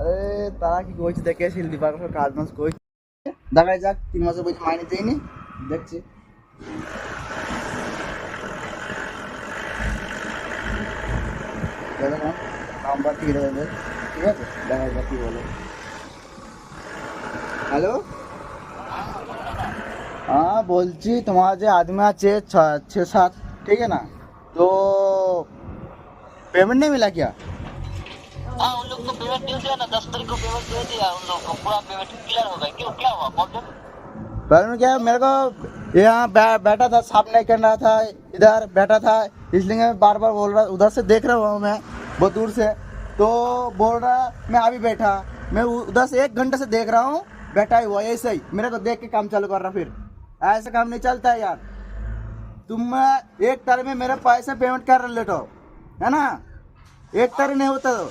আরে, তারা কি করছে দেখে আসি লিভার কাজ মাস করছে দেখা যাক, তিন মাসের বলছে মাইনে দেয়নি। দেখছি। নাম্বার ঠিক আছে ঠিক আছে? দেখা যাক কি বলে। হ্যালো? হ্যাঁ বলছি, তোমার যে আদমি আছে, ছ सात ठीक है ना तो पेमेंट नहीं मिला क्या हाँ उन पेमेंट दे दिया ना, दस तारीख को पेमेंट दे दिया, उन लोग को पूरा पेमेंट क्लियर हो गया। क्यों, क्या हुआ प्रॉब्लम प्रॉब्लम क्या, मेरे को यहाँ बैठा था, साफ़ नहीं कर रहा था, इधर बैठा था, इसलिए मैं बार बार बोल रहा, उधर से देख रहा हूँ मैं, बहुत दूर से। तो बोल रहा, मैं अभी बैठा, मैं उधर से एक घंटे से देख रहा हूँ, बैठा ही हुआ, ऐसे ही। मेरे को देख के काम चालू कर रहा फिर। ऐसा काम नहीं चलता है यार। तुम एक तारीख में मेरा पैसा पेमेंट कर लेट, है ना? एक तारीख नहीं होता तो।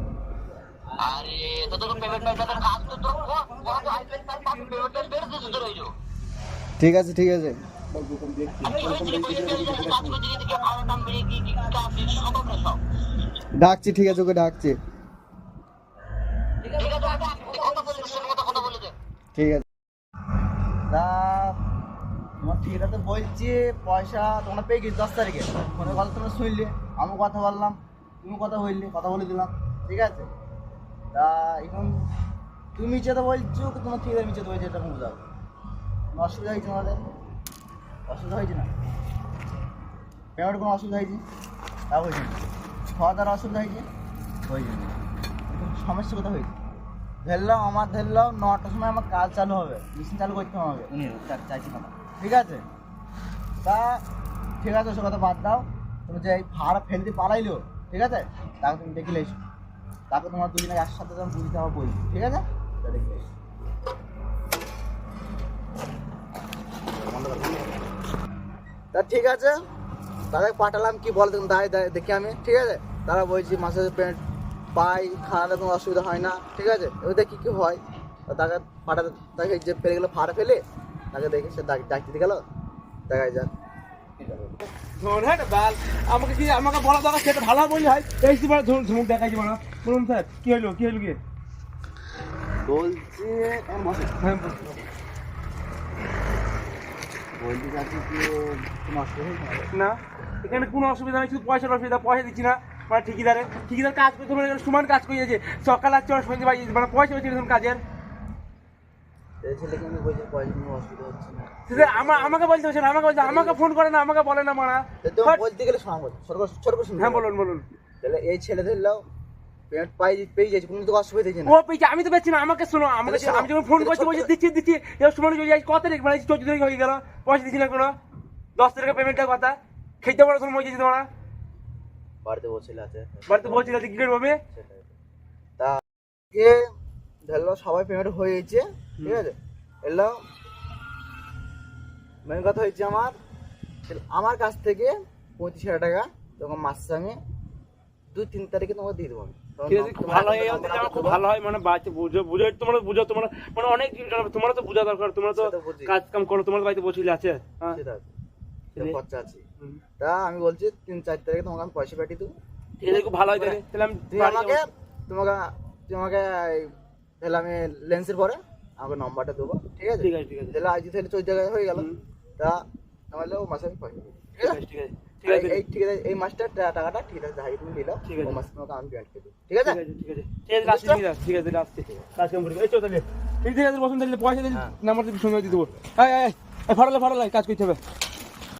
ঠিক আছে ঠিক আছে। আমি ডাকছি ঠিক আছে ওকে ডাকছি। ঠিক আছে আমি কথা বলে দিচ্ছি কথা কথা বলে দে ঠিক আছে। তা তোমার ঠিক আছে বলছি পয়সা তোমরা পেয়ে গেছি দশ তারিখে। ফোনে কথা তোমরা শুনলে আমিও কথা বললাম তুমি কথা বললে কথা বলে দিলাম। ঠিক আছে? তা এখন তুমি মিচেতে বলছো তোমার ঠিক আছে মিচেতে বলছো এটা বুঝাও। কোনো অসুবিধা হয়েছে আমাদের অসুবিধা হয়েছে না? পেমেন্ট কোনো অসুবিধা হয়েছে? তা হয়েছে না। খাওয়া দাওয়ার অসুবিধা হয়েছে? হয়েছে না। সমস্যা কোথায় হয়েছে? ধরলাম আমার ধরলাম নটার সময় আমার কাজ চালু হবে। মেশিন চালু করতে হবে। উনি চাইছি না। ঠিক আছে? তা ঠিক আছে সে কথা বাদ দাও। তুমি যে এই ভাড়া ফেলতে পালাইলো ঠিক আছে? তাকে তুমি দেখে এসো। তাকে তোমার দুজনে একসাথে যখন বুঝতে হবে বলছি ঠিক আছে? তা ঠিক আছে। তাদের পাঠালাম কি বলে দেখুন দায় দায় দেখি আমি, ঠিক আছে? তারা বলছি মাসে পেমেন্ট পাই খাওয়াতে কোনো অসুবিধা হয় না ঠিক আছে? এবার দেখি কি হয়। তাকে পাঠাতে, তাকে যে ফেলে গেলো ফাড়া ফেলে, তাকে দেখে সে ডাক ডাক দিতে গেলো। দেখা যাক। হ্যাঁ আমাকে কি আমাকে বলা দরকার সেটা ভালো বলি হয়। এই কি ধরুন ঝুমুক দেখাই যাব না বলুন স্যার কি হলো কি হলো কি বলছি হ্যাঁ হয়েছে? না এখানে কোনো অসুবিধা নেই শুধু পয়সার অসুবিধা পয়সা দিচ্ছি না। মানে ঠিকিদারে ঠিকিদার কাজ করতে মানে সমান কাজ করে যাচ্ছে সকাল আর সন্ধ্যে বাজে মানে পয়সা এরকম কাজের। আমাকে বলতে হচ্ছে না। আমাকে বলছে আমাকে ফোন করে না আমাকে বলে না মারা। বলতে গেলে হ্যাঁ বলুন বলুন। তাহলে এই ছেলে ধরলাও আমি তো পেয়েছি না আমাকে শোনো আমাকে আমি যখন ফোন তাহলে করছি বলছি দিচ্ছি কত মানে চোদ্দ তারিখ হয়ে গেল পয়সা দিচ্ছি না কোনো। দশ পেমেন্টের কথা। খেতে পারো তোমার। মজা বাড়িতে আছে। বাড়িতে বলছি না কি করব আমি তা কে ধরলো সবাই পেমেন্ট হয়ে গেছে ঠিক আছে? এলো মেন কথা হয়েছে আমার আমার কাছ থেকে পঁচিশ হাজার টাকা তখন মাসে আমি দুই তিন তারিখে তোমাকে দিয়ে দেবো আমি। ঠিক আছে তোমার ভালো হয় এই number অবধি আমার খুব ভালো হয় মানে বাচ্চা বুঝো বুঝো তোমরা বুঝো তোমরা মানে অনেক জিনিস তো বোঝা দরকার তোমরা তো কাজ কাম করো তোমার বাড়িতে বসে আছে হ্যাঁ। খরচা আছে। তা আমি বলছি তিন চার তারিখে তোমাকে আমি পয়সা পাঠিয়ে দেবো। ঠিক আছে খুব ভালো হয় তাহলে আমি তোমাকে তোমাকে তাহলে আমি লেন্সের পরে আমাকে নম্বরটা দেবো ঠিক আছে? ঠিক আছে ঠিক আছে। তাহলে আজ তাহলে চোদ্দ জায়গায় হয়ে গেল। তা তাহলে ও মাসে আমি পয়সা। ঠিক আছে ঠিক আছে। ঠিক আছে। এই ঠিক আছে এই আছে ঠিক টাকাটা ঠিক আছে যাই তুমি দিলাও ঠিক আছে। মাসে তোমাকে আমি পেমেন্ট করে দেবো ঠিক ঠিক আছে আছে ঠিক আছে। ঠিক আছে রাখছি ঠিক আছে ঠিক আছে কাজ কাম করি। এই চল তাহলে। ঠিক আছে বসুন তাহলে পয়সা দিলে ঠিক নাম্বার দিয়ে আছে দিয়ে দেবো ঠিক এই এই ফাড়ালে ফাড়ালে কাজ করতে হবে।